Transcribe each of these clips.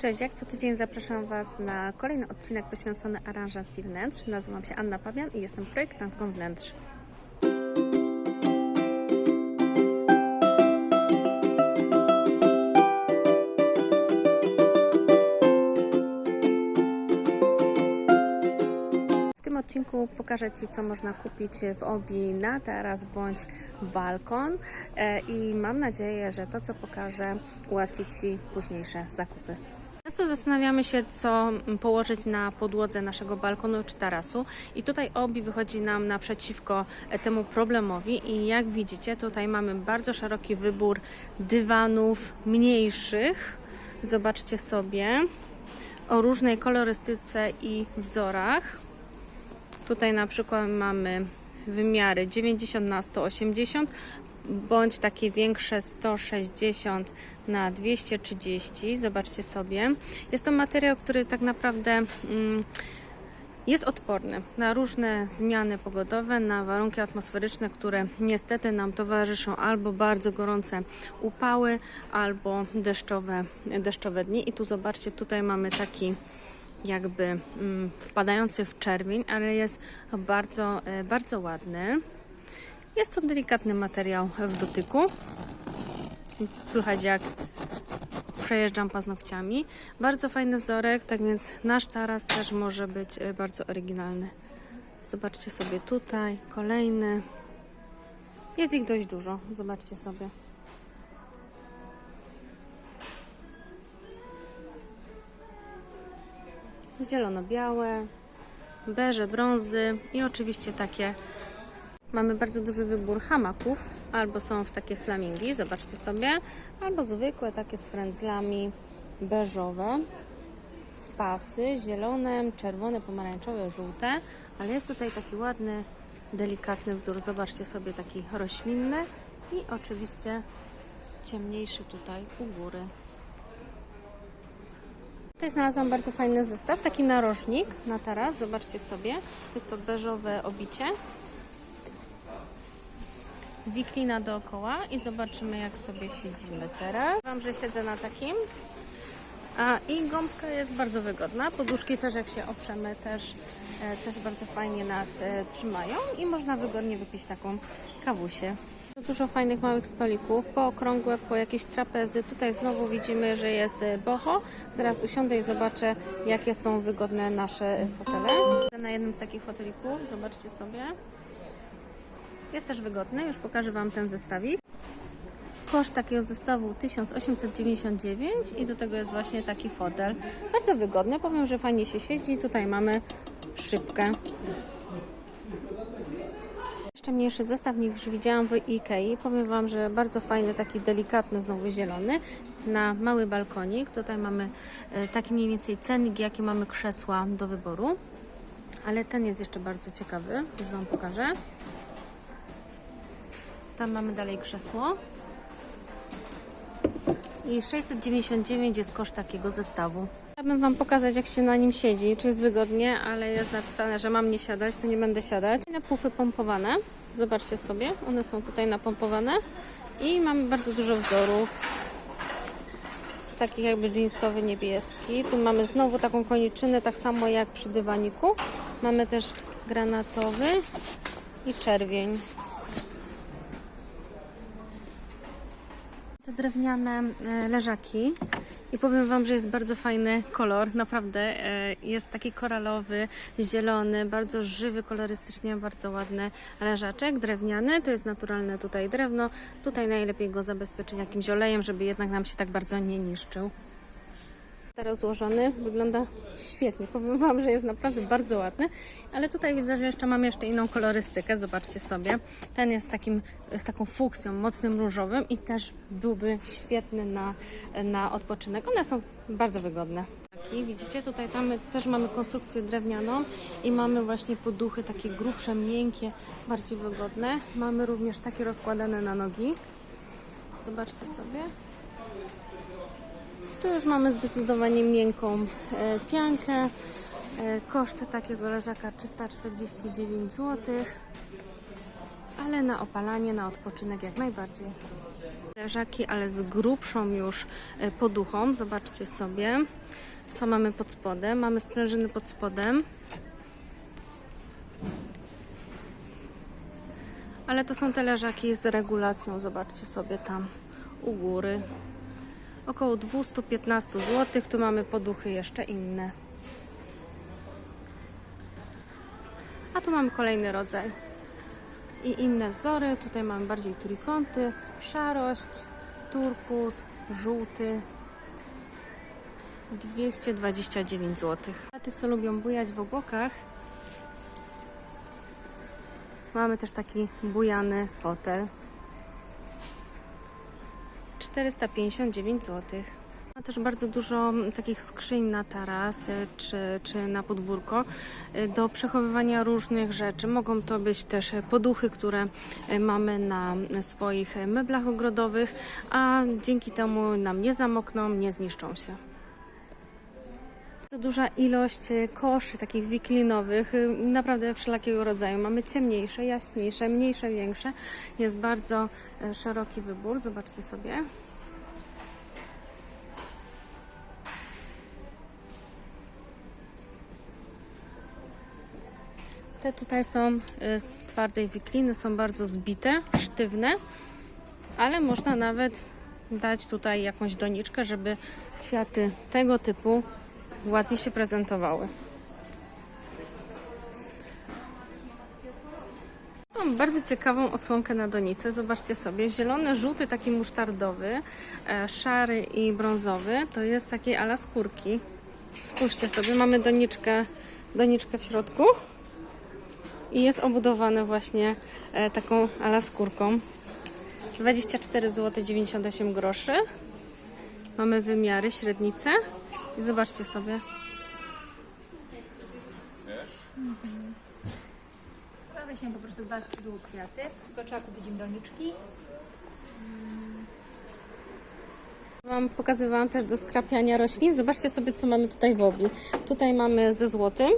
Cześć, jak co tydzień zapraszam Was na kolejny odcinek poświęcony aranżacji wnętrz. Nazywam się Anna Pabian i jestem projektantką wnętrz. W tym odcinku pokażę Ci, co można kupić w Obi na taras bądź balkon E, i mam nadzieję, że to, co pokażę, ułatwi Ci późniejsze zakupy. Często zastanawiamy się, co mm, położyć na podłodze naszego balkonu czy tarasu i tutaj Obi wychodzi nam naprzeciwko e, temu problemowi i jak widzicie, tutaj mamy bardzo szeroki wybór dywanów mniejszych. Zobaczcie sobie o różnej kolorystyce i wzorach. Tutaj na przykład mamy wymiary 90 na 180 bądź takie większe 160 na 230. Zobaczcie sobie. Jest to materiał, który tak naprawdę mm, jest odporny na różne zmiany pogodowe, na warunki atmosferyczne, które niestety nam towarzyszą albo bardzo gorące upały, albo deszczowe, deszczowe dni. I tu zobaczcie, tutaj mamy taki jakby mm, wpadający w czerwień, ale jest bardzo, e, bardzo ładny. Jest to delikatny materiał w dotyku. Słychać jak przejeżdżam paznokciami. Bardzo fajny wzorek, tak więc nasz taras też może być e, bardzo oryginalny. Zobaczcie sobie tutaj, kolejny. Jest ich dość dużo, zobaczcie sobie. Zielono-białe, beże, brązy i oczywiście takie Mamy bardzo duży wybór hamaków, albo są w takie flamingi, zobaczcie sobie, albo zwykłe takie z frędzlami beżowe, w pasy, zielone, czerwone, pomarańczowe, żółte, ale jest tutaj taki ładny, delikatny wzór, zobaczcie sobie taki roślinny. I oczywiście ciemniejszy tutaj u góry. Tutaj znalazłam bardzo fajny zestaw, taki narożnik na taras, zobaczcie sobie, jest to beżowe obicie, wiklina dookoła i zobaczymy jak sobie siedzimy teraz. Wam, że siedzę na takim. A i gąbka jest bardzo wygodna. Poduszki też jak się oprzemy też, e, też bardzo fajnie nas e, trzymają i można wygodnie wypić taką kawusię. Dużo fajnych małych stolików, po okrągłe, po jakieś trapezy. Tutaj znowu widzimy, że jest e, boho. Zaraz usiądę i zobaczę, jakie są wygodne nasze fotele. Na jednym z takich fotelików, zobaczcie sobie. Jest też wygodny, już pokażę Wam ten zestawik. Koszt takiego zestawu 1899 i do tego jest właśnie taki fotel. Bardzo wygodny, powiem, że fajnie się siedzi. Tutaj mamy szybkę. Jeszcze mniejszy zestaw niż widziałam w Ikei. Powiem Wam, że bardzo fajny, taki delikatny, znowu zielony. Na mały balkonik. Tutaj mamy e, taki mniej więcej cennik, jakie mamy krzesła do wyboru. Ale ten jest jeszcze bardzo ciekawy, już Wam pokażę. Tam mamy dalej krzesło. I 699 jest koszt takiego zestawu. Chciałabym Wam pokazać, jak się na nim siedzi, czy jest wygodnie, ale jest napisane, że mam nie siadać, to nie będę siadać. Na pufy pompowane. Zobaczcie sobie, one są tutaj napompowane. I mamy bardzo dużo wzorów. Z takich jakby jeansowy, niebieski. Tu mamy znowu taką koniczynę, tak samo jak przy dywaniku. Mamy też granatowy i czerwień. Te drewniane e, leżaki. I powiem Wam, że jest bardzo fajny kolor, naprawdę e, jest taki koralowy, zielony, bardzo żywy kolorystycznie, bardzo ładny leżaczek drewniany, to jest naturalne tutaj drewno, tutaj najlepiej go zabezpieczyć jakimś olejem, żeby jednak nam się tak bardzo nie niszczył. Rozłożony wygląda świetnie. Powiem Wam, że jest naprawdę bardzo ładny, ale tutaj widzę, że jeszcze mam jeszcze inną kolorystykę. Zobaczcie sobie. Ten jest takim, z taką fuksją, mocnym różowym i też byłby świetny na, na odpoczynek. One są bardzo wygodne. Widzicie, tutaj tam też mamy konstrukcję drewnianą i mamy właśnie poduchy takie grubsze, miękkie, bardziej wygodne. Mamy również takie rozkładane na nogi. Zobaczcie sobie. Tu już mamy zdecydowanie miękką e, piankę. E, koszt takiego leżaka 349 zł. Ale na opalanie, na odpoczynek jak najbardziej. Leżaki, ale z grubszą już e, poduchą. Zobaczcie sobie, co mamy pod spodem. Mamy sprężyny pod spodem. Ale to są te leżaki z regulacją. Zobaczcie sobie tam u góry. Około 215 zł. Tu mamy poduchy jeszcze inne. A tu mamy kolejny rodzaj. I inne wzory. Tutaj mamy bardziej trójkąty, szarość, turkus, żółty. 229 zł. Dla tych, co lubią bujać w obłokach, mamy też taki bujany fotel. 459 zł. Ma też bardzo dużo takich skrzyń na taras czy, czy na podwórko y, do przechowywania różnych rzeczy. Mogą to być też poduchy, które y, mamy na swoich meblach ogrodowych, a dzięki temu nam nie zamokną, nie zniszczą się. To duża ilość e, koszy takich wiklinowych, y, naprawdę wszelakiego rodzaju. Mamy ciemniejsze, jaśniejsze, mniejsze, większe. Jest bardzo e, szeroki wybór. Zobaczcie sobie. Te tutaj są z twardej wikliny, są bardzo zbite, sztywne, ale można nawet dać tutaj jakąś doniczkę, żeby kwiaty tego typu ładnie się prezentowały. Mam bardzo ciekawą osłonkę na donicy. Zobaczcie sobie, zielony, żółty, taki musztardowy, e, szary i brązowy. To jest takiej ala skórki. Spójrzcie sobie, mamy doniczkę, doniczkę w środku i jest obudowane właśnie e, taką ala skórką. 24 zł 98 groszy. Mamy wymiary, średnice i zobaczcie sobie. Weźmiemy po prostu dwa skrzydło kwiaty, tylko trzeba kupić im doniczki. Wam pokazywałam też do skrapiania roślin. Zobaczcie sobie, co mamy tutaj w obi. Tutaj mamy ze złotym.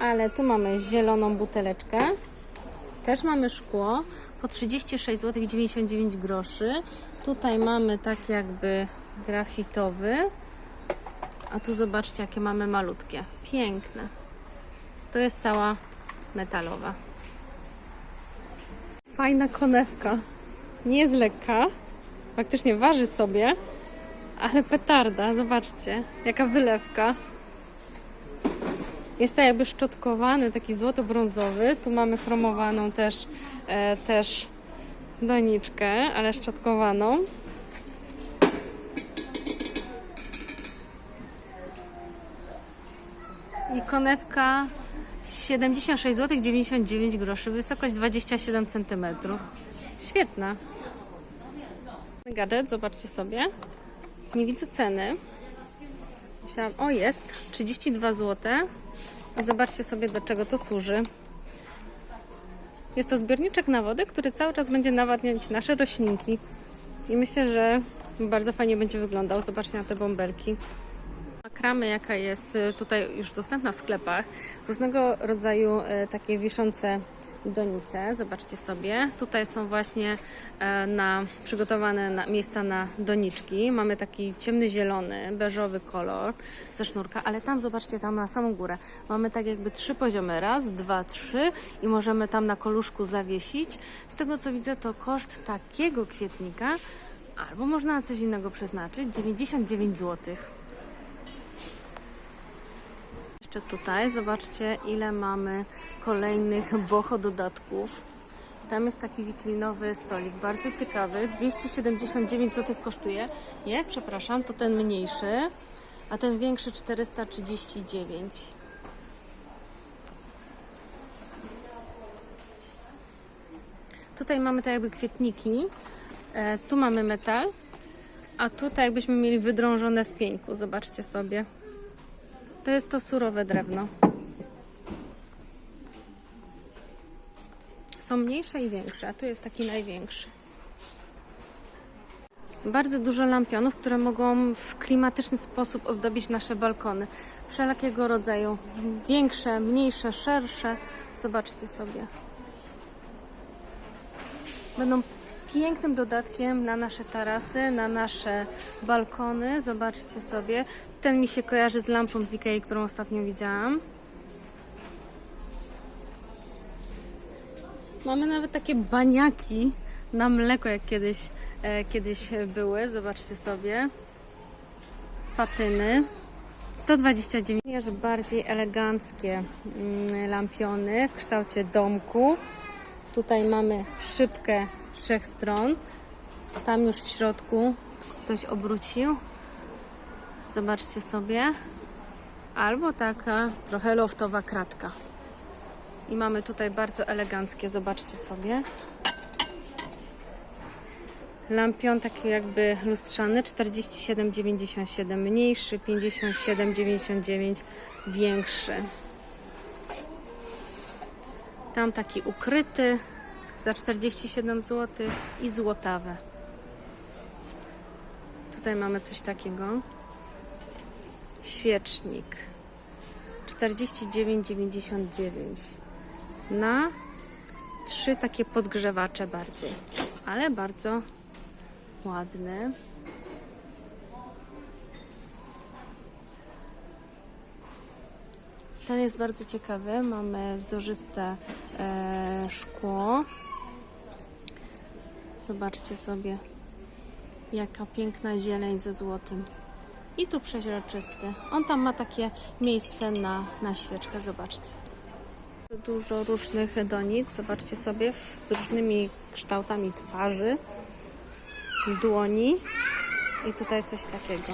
Ale tu mamy zieloną buteleczkę. Też mamy szkło po 36 zł 99 groszy. Tutaj mamy tak jakby grafitowy. A tu zobaczcie, jakie mamy malutkie. Piękne. To jest cała metalowa. Fajna konewka. Nie jest lekka. Faktycznie waży sobie, ale petarda. Zobaczcie, jaka wylewka. Jest to jakby szczotkowany, taki złoto-brązowy. Tu mamy chromowaną też, e, też doniczkę, ale szczotkowaną. I konewka 76 zł 99 groszy, wysokość 27 cm. Świetna. Gadżet, zobaczcie sobie. Nie widzę ceny. Myślałam, o jest, 32 zł. Zobaczcie sobie, do czego to służy. Jest to zbiorniczek na wodę, który cały czas będzie nawadniać nasze roślinki. I myślę, że bardzo fajnie będzie wyglądał. Zobaczcie na te bąbelki. Makramy, jaka jest y, tutaj już dostępna w sklepach. Różnego rodzaju e, takie wiszące donice. Zobaczcie sobie. Tutaj są właśnie e, na, przygotowane na, miejsca na doniczki. Mamy taki ciemny zielony, beżowy kolor ze sznurka, ale tam zobaczcie, tam na samą górę mamy tak jakby trzy poziomy. Raz, dwa, trzy i możemy tam na koluszku zawiesić. Z tego co widzę, to koszt takiego kwietnika albo można na coś innego przeznaczyć 99 zł. Jeszcze tutaj zobaczcie, ile mamy kolejnych boho dodatków. Tam jest taki wiklinowy stolik, bardzo ciekawy. 279 zł kosztuje. Nie, przepraszam, to ten mniejszy, a ten większy 439. Tutaj mamy tak jakby kwietniki. E, tu mamy metal, a tutaj jakbyśmy mieli wydrążone w pieńku. Zobaczcie sobie. To jest to surowe drewno. Są mniejsze i większe, a tu jest taki największy. Bardzo dużo lampionów, które mogą w klimatyczny sposób ozdobić nasze balkony. Wszelakiego rodzaju. Większe, mniejsze, szersze. Zobaczcie sobie. Będą pięknym dodatkiem na nasze tarasy, na nasze balkony. Zobaczcie sobie. Ten mi się kojarzy z lampą z Ikei, którą ostatnio widziałam. Mamy nawet takie baniaki na mleko, jak kiedyś, e, kiedyś były. Zobaczcie sobie. Z patyny. 129. Również bardziej eleganckie mm, lampiony w kształcie domku. Tutaj mamy szybkę z trzech stron. Tam już w środku ktoś obrócił. Zobaczcie sobie. Albo taka trochę loftowa kratka. I mamy tutaj bardzo eleganckie, zobaczcie sobie. Lampion taki jakby lustrzany, 47,97 mniejszy, 57,99 większy. Tam taki ukryty za 47 zł i złotawe. Tutaj mamy coś takiego. Świecznik 49,99 na trzy takie podgrzewacze bardziej, ale bardzo ładny. Ten jest bardzo ciekawy. Mamy wzorzyste e, szkło. Zobaczcie sobie, jaka piękna zieleń ze złotym. I tu przeźroczysty. On tam ma takie miejsce na, na świeczkę. Zobaczcie. Dużo różnych donic. Zobaczcie sobie z różnymi kształtami twarzy, dłoni. I tutaj coś takiego.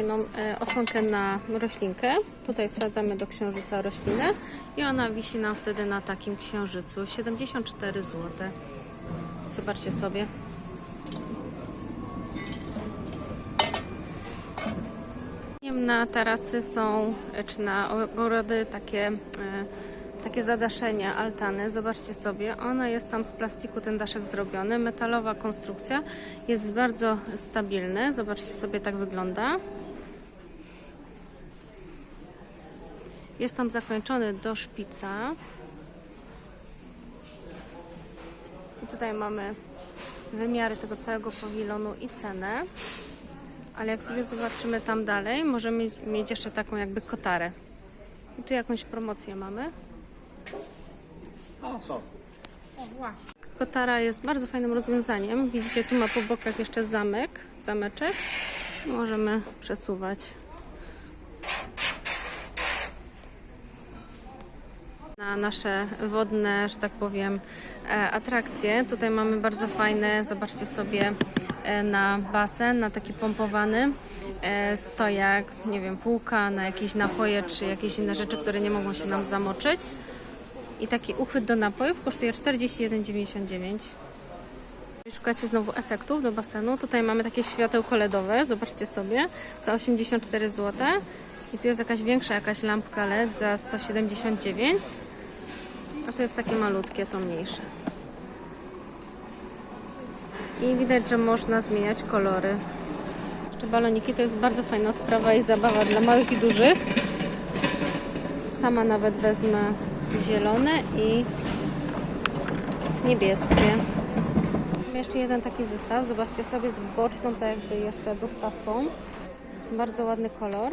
Fajną e, osłonkę na roślinkę. Tutaj wsadzamy do księżyca roślinę i ona wisi nam wtedy na takim księżycu. 74 zł. Zobaczcie sobie. Na tarasy są, e, czy na ogrody takie, e, takie zadaszenia, altany. Zobaczcie sobie, ona jest tam z plastiku, ten daszek zrobiony. Metalowa konstrukcja, jest bardzo stabilny. Zobaczcie sobie, tak wygląda. Jest tam zakończony do szpica. I tutaj mamy wymiary tego całego pawilonu i cenę. Ale jak sobie zobaczymy tam dalej, możemy mieć, mieć jeszcze taką jakby kotarę. I tu jakąś promocję mamy. O, są. O, właśnie. Kotara jest bardzo fajnym rozwiązaniem. Widzicie, tu ma po bokach jeszcze zamek, zameczek. I możemy przesuwać. Na nasze wodne, że tak powiem, e, atrakcje. Tutaj mamy bardzo fajne, zobaczcie sobie, e, na basen, na taki pompowany e, stojak, nie wiem, półka na jakieś napoje czy jakieś inne rzeczy, które nie mogą się nam zamoczyć. I taki uchwyt do napojów kosztuje 41,99. Jeżeli Szukacie znowu efektów do basenu. Tutaj mamy takie światełko LEDowe, zobaczcie sobie, za 84 zł. I tu jest jakaś większa jakaś lampka LED za 179. A to jest takie malutkie, to mniejsze. I widać, że można zmieniać kolory. Jeszcze baloniki to jest bardzo fajna sprawa i zabawa dla małych i dużych. Sama nawet wezmę zielone i niebieskie. Jeszcze jeden taki zestaw. Zobaczcie sobie z boczną, tak jakby jeszcze dostawką. Bardzo ładny kolor.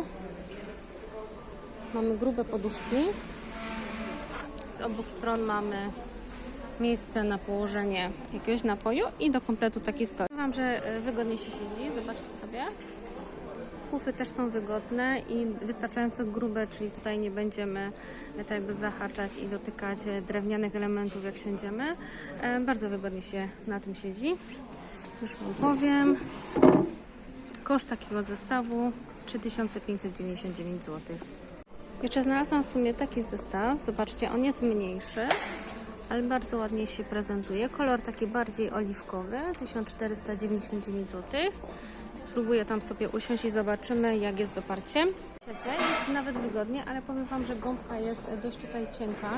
Mamy grube poduszki. Z obu stron mamy miejsce na położenie jakiegoś napoju i do kompletu taki stok. Wam, że e, wygodnie się siedzi. Zobaczcie sobie. Pufy też są wygodne i wystarczająco grube, czyli tutaj nie będziemy e, tak jakby zahaczać i dotykać e, drewnianych elementów jak siądziemy. Bardzo wygodnie się na tym siedzi. Już Wam powiem. Koszt takiego zestawu 3599 zł. Jeszcze znalazłam w sumie taki zestaw. Zobaczcie, on jest mniejszy, ale bardzo ładnie się prezentuje. Kolor taki bardziej oliwkowy, 1499 zł. Spróbuję tam sobie usiąść i zobaczymy, jak jest z oparciem. Siedzę, Jest nawet wygodnie, ale powiem Wam, że gąbka jest dość tutaj cienka,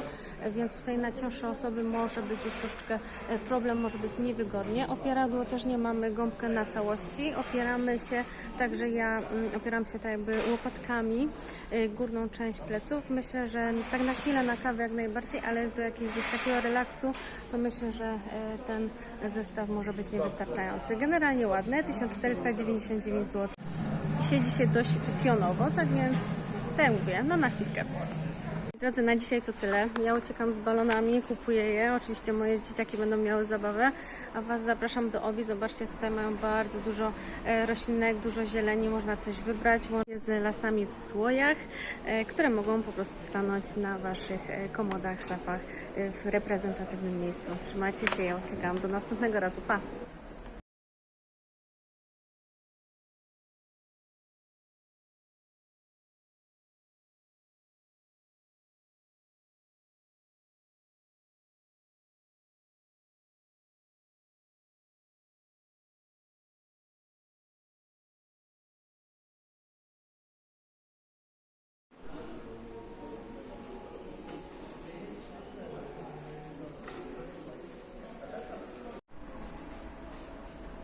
więc tutaj na cięższe osoby może być już troszeczkę e, problem, może być niewygodnie. Opieradło też nie mamy gąbkę na całości. Opieramy się, także ja mm, opieram się tak jakby łopatkami y, górną część pleców. Myślę, że tak na chwilę na kawę jak najbardziej, ale do jakiegoś takiego relaksu to myślę, że e, ten zestaw może być niewystarczający. Generalnie ładne, 1499 zł siedzi się dość pionowo, tak więc tak mówię, no na chwilkę. Drodzy, na dzisiaj to tyle. Ja uciekam z balonami, kupuję je. Oczywiście moje dzieciaki będą miały zabawę, a Was zapraszam do obi. Zobaczcie, tutaj mają bardzo dużo e, roślinek, dużo zieleni, można coś wybrać. Łącznie z lasami w słojach, e, które mogą po prostu stanąć na Waszych e, komodach, szafach w reprezentatywnym miejscu. Trzymajcie się, ja uciekam. Do następnego razu. Pa!